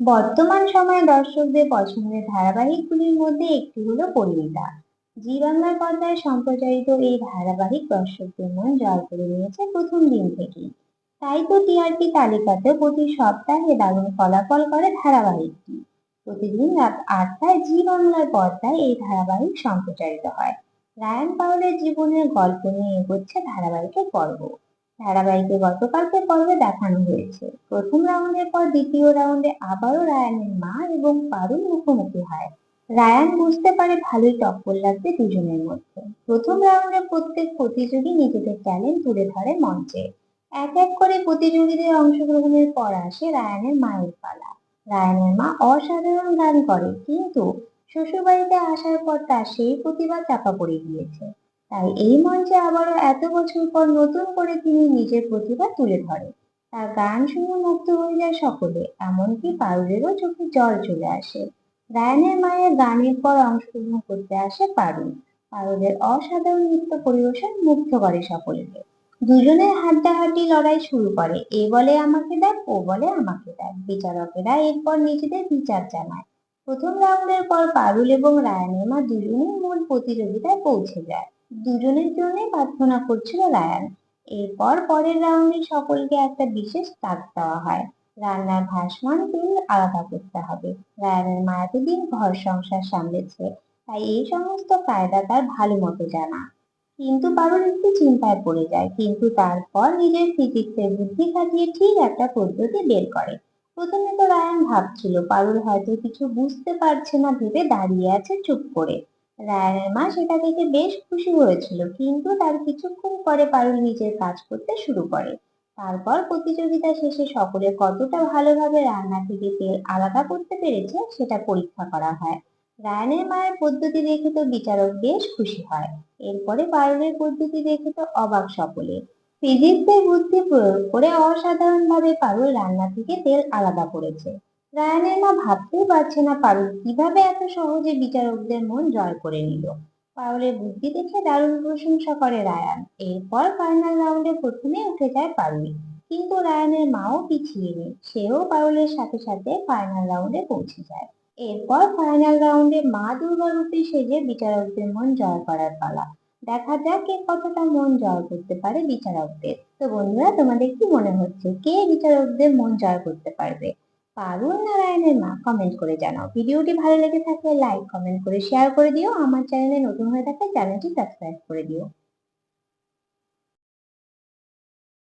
বর্তমান সময়ে দর্শকদের পছন্দের ধারাবাহিকগুলির মধ্যে একটি হলো পরিণীতা জি বাংলার পর্দায় সম্প্রচারিত এই ধারাবাহিক দর্শকদের মন জয় করে নিয়েছে প্রথম দিন থেকেই। তাই তো টিআরপি তালিকাতে প্রতি সপ্তাহে দারুণ ফলাফল করে ধারাবাহিকটি। প্রতিদিন রাত আটটায় জি বাংলার পর্দায় এই ধারাবাহিক সম্প্রচারিত হয়। রায়ান পাওয়ালের জীবনের গল্প নিয়ে এগোচ্ছে ধারাবাহিকের পর্ব। ধারাবাহিকে গতকালকে পর্বে দেখানো হয়েছে। প্রথম রাউন্ডের পর দ্বিতীয় রাউন্ডে আবারও রায়ানের মা এবং পারুল মুখোমুখি হয়। রায়ান বুঝতে পারে ভালোই টক্কর লাগবে দুজনের মধ্যে। প্রথম রাউন্ডে প্রত্যেক প্রতিযোগী নিজেদের ট্যালেন্ট তুলে ধরে মঞ্চে। এক এক করে প্রতিযোগীদের অংশগ্রহণের পর আসে রায়ানের মায়ের পালা। রায়ানের মা অসাধারণ গান করে, কিন্তু শ্বশুরবাড়িতে আসার পর তার সেই প্রতিভা চাপা পড়ে গিয়েছে। তাই এই মঞ্চে আবারও এত বছর পর নতুন করে তিনি নিজের প্রতিভা তুলে ধরেন। তার গান শুনে মুগ্ধ হয়ে যায় সকলে, এমনকি পারুলেরও চোখে জল চলে আসে। রায়ানের মায়ের গানের পর অংশগ্রহণ করতে আসে পারুল। পারুলের অসাধারণ নৃত্য পরিবেশন মুগ্ধ করে সকলকে। দুজনের হাড্ডাহাড্ডি লড়াই শুরু করে, এ বলে আমাকে দেখ ও বলে আমাকে দেখ বিচারকেরা এরপর নিজেদের বিচার জানায়। প্রথম রাউন্ডের পর পারুল এবং রায়ানের মা দুজনেই মূল প্রতিযোগিতায় পৌঁছে যায়। দুজনের জন্যই প্রার্থনা করছিল রায়ান। এরপর পরের রাউন্ডে সকলকে একটা বিশেষ তাক দেওয়া হয়। রান্নার ভাসমান তেল আলাদা করতে হবে। রায়ানের মা এতদিন ঘর সংসার সামলেছে। তাই এই সমস্ত কায়দা তার ভালো মতো জানা। কিন্তু পারুল একটু চিন্তায় পড়ে যায়। কিন্তু তারপর নিজের ফিজিক্সের বুদ্ধি খাটিয়ে ঠিক একটা পদ্ধতি বের করে। প্রথমে তো রায়ান ভাবছিল পারুল হয়তো কিছু বুঝতে পারছে না ভেবে দাঁড়িয়ে আছে চুপ করে। রায়ানের মা সেটা দেখে বেশ খুশি হয়েছিল, কিন্তু তার কিছুক্ষণ পরে পারুল নিজের কাজ করতে শুরু করে। তারপর প্রতিযোগিতা শেষে সকলে কতটা ভালোভাবে রান্না থেকে তেল আলাদা করতে পেরেছে সেটা পরীক্ষা করা হয়। রায়ানের মায়ের পদ্ধতি দেখে তো বিচারক বেশ খুশি হয়। এরপরে পারুলের পদ্ধতি দেখে তো অবাক সকলে। ফিজিক্সের বুদ্ধি প্রয়োগ করে অসাধারণভাবে পারুল রান্না থেকে তেল আলাদা করেছে। রায়ানের মা ভাবতেই পারছে না পারুল কীভাবে এত সহজে বিচারকদের মন জয় করে নিল। পারুলের বুদ্ধি দেখে দারুণ প্রশংসা করে রায়ান। এরপর ফাইনাল রাউন্ডে প্রথমে উঠে যায় পারুল। কিন্তু রায়ানের মাও পিছিয়ে নেই। সেও পারুলের সাথে সাথে ফাইনাল রাউন্ডে পৌঁছে যায়। এরপর ফাইনাল রাউন্ডে মা দুর্গা রূপে সেজে বিচারকদের মন জয় করার পালা। দেখা যাক কে কতটা মন জয় করতে পারে বিচারকদের। তো বন্ধুরা, তোমাদের কি মনে হচ্ছে? কে বিচারকদের মন জয় করতে পারবে? পারুল নারায়ণের মা কমেন্ট করে জানাও। ভিডিওটি ভালো লেগে থাকলে লাইক কমেন্ট করে শেয়ার করে দিও। আমার চ্যানেলে নতুন হয়ে থাকলে চ্যানেলটি সাবস্ক্রাইব করে দিও।